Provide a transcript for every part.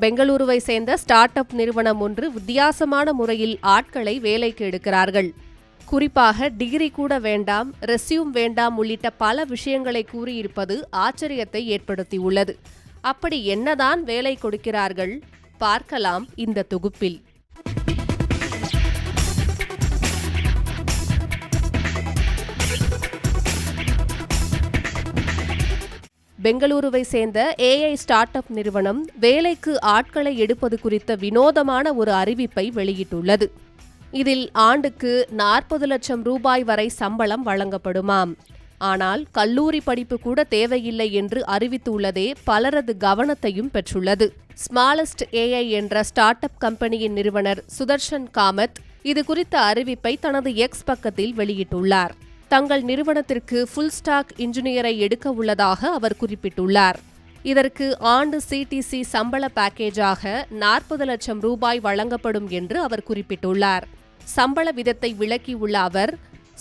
பெங்களூருவை சேர்ந்த start up நிறுவனம் ஒன்று வித்தியாசமான முறையில் ஆட்களை வேலைக்கு எடுக்கிறார்கள். குறிப்பாக டிகிரி கூட வேண்டாம் ரெஸ்யூம் வேண்டாம் உள்ளிட்ட பல விஷயங்களை கூறியிருப்பது ஆச்சரியத்தை ஏற்படுத்தியுள்ளது. அப்படி என்னதான் வேலை கொடுக்கிறார்கள்? பார்க்கலாம் இந்த தொகுப்பில். பெங்களூருவை சேர்ந்த ஏஐ ஸ்டார்ட் அப் நிறுவனம் வேலைக்கு ஆட்களை எடுப்பது குறித்த வினோதமான ஒரு அறிவிப்பை வெளியிட்டுள்ளது. இதில் ஆண்டுக்கு நாற்பது லட்சம் ரூபாய் வரை சம்பளம் வழங்கப்படுமாம். ஆனால் கல்லூரி படிப்பு கூட தேவையில்லை என்று அறிவித்துள்ளதே பலரது கவனத்தையும் பெற்றுள்ளது. ஸ்மாலஸ்ட் ஏஐ என்ற ஸ்டார்ட் அப் கம்பெனியின் நிறுவனர் சுதர்ஷன் காமத் இது குறித்த அறிவிப்பை தனது எக்ஸ் பக்கத்தில் வெளியிட்டுள்ளார். தங்கள் நிறுவனத்திற்கு ஃபுல் ஸ்டாக் இன்ஜினியரை எடுக்க உள்ளதாக அவர் குறிப்பிட்டுள்ளார். இதற்கு ஆண்டு சிடிசி சம்பள பேக்கேஜாக நாற்பது லட்சம் ரூபாய் வழங்கப்படும் என்று அவர் குறிப்பிட்டுள்ளார். சம்பள விதத்தை விளக்கியுள்ள அவர்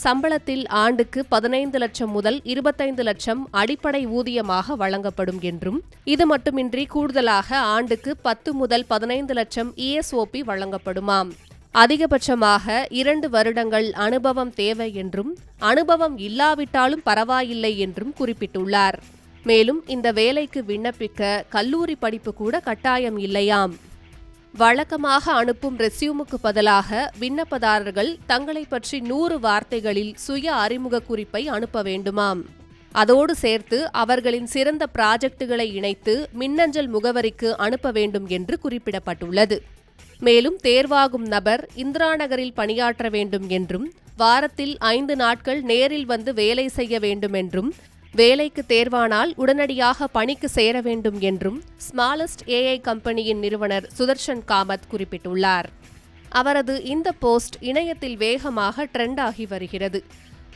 சம்பளத்தில் ஆண்டுக்கு பதினைந்து லட்சம் முதல் இருபத்தைந்து லட்சம் அடிப்படை ஊதியமாக வழங்கப்படும் என்றும் இது மட்டுமின்றி கூடுதலாக ஆண்டுக்கு பத்து முதல் பதினைந்து லட்சம் இஎஸ்ஓபி வழங்கப்படுமாம். அதிகபட்சமாக இரண்டு வருடங்கள் அனுபவம் தேவை என்றும் அனுபவம் இல்லாவிட்டாலும் பரவாயில்லை என்றும் குறிப்பிட்டுள்ளார். மேலும் இந்த வேலைக்கு விண்ணப்பிக்க கல்லூரி படிப்பு கூட கட்டாயம் இல்லையாம். வழக்கமாக அனுப்பும் ரெஸ்யூமுக்கு பதிலாக விண்ணப்பதாரர்கள் தங்களை பற்றி நூறு வார்த்தைகளில் சுய அறிமுக குறிப்பை அனுப்ப வேண்டுமாம். அதோடு சேர்த்து அவர்களின் சிறந்த ப்ராஜெக்டுகளை இணைத்து மின்னஞ்சல் முகவரிக்கு அனுப்ப வேண்டும் என்று குறிப்பிடப்பட்டுள்ளது. மேலும் தேர்வாகும் நபர் இந்திரா நகரில் பணியாற்ற வேண்டும் என்றும் வாரத்தில் ஐந்து நாட்கள் நேரில் வந்து வேலை செய்ய வேண்டும் என்றும் வேலைக்கு தேர்வானால் உடனடியாக பணிக்கு சேர வேண்டும் என்றும் ஸ்மாலஸ்ட் ஏஐ கம்பெனியின் நிறுவனர் சுதர்ஷன் காமத் குறிப்பிட்டுள்ளார். அவரது இந்த போஸ்ட் இணையத்தில் வேகமாக ட்ரெண்ட் ஆகி வருகிறது.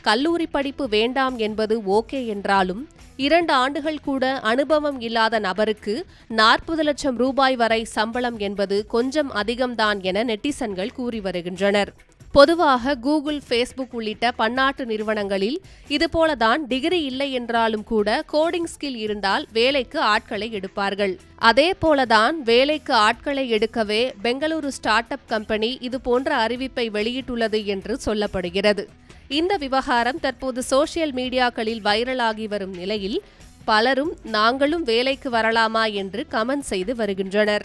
கல்லூரி படிப்பு வேண்டாம் என்பது ஓகே என்றாலும் இரண்டு ஆண்டுகள் கூட அனுபவம் இல்லாத நபருக்கு நாற்பது லட்சம் ரூபாய் வரை சம்பளம் என்பது கொஞ்சம் அதிகம்தான் என நெட்டிசன்கள் கூறி வருகின்றனர். பொதுவாக கூகுள் ஃபேஸ்புக் உள்ளிட்ட பன்னாட்டு நிறுவனங்களில் இதுபோலதான் டிகிரி இல்லை என்றாலும் கூட கோடிங் ஸ்கில் இருந்தால் வேலைக்கு ஆட்களை எடுப்பார்கள். அதே போலதான் வேலைக்கு ஆட்களை எடுக்கவே பெங்களூரு ஸ்டார்ட் அப் கம்பெனி இது போன்ற அறிவிப்பை வெளியிட்டுள்ளது என்று சொல்லப்படுகிறது. இந்த விவகாரம் தற்போது சோசியல் மீடியாக்களில் வைரலாகி வரும் நிலையில் பலரும் நாங்களும் வேலைக்கு வரலாமா என்று கமெண்ட் செய்து வருகின்றனர்.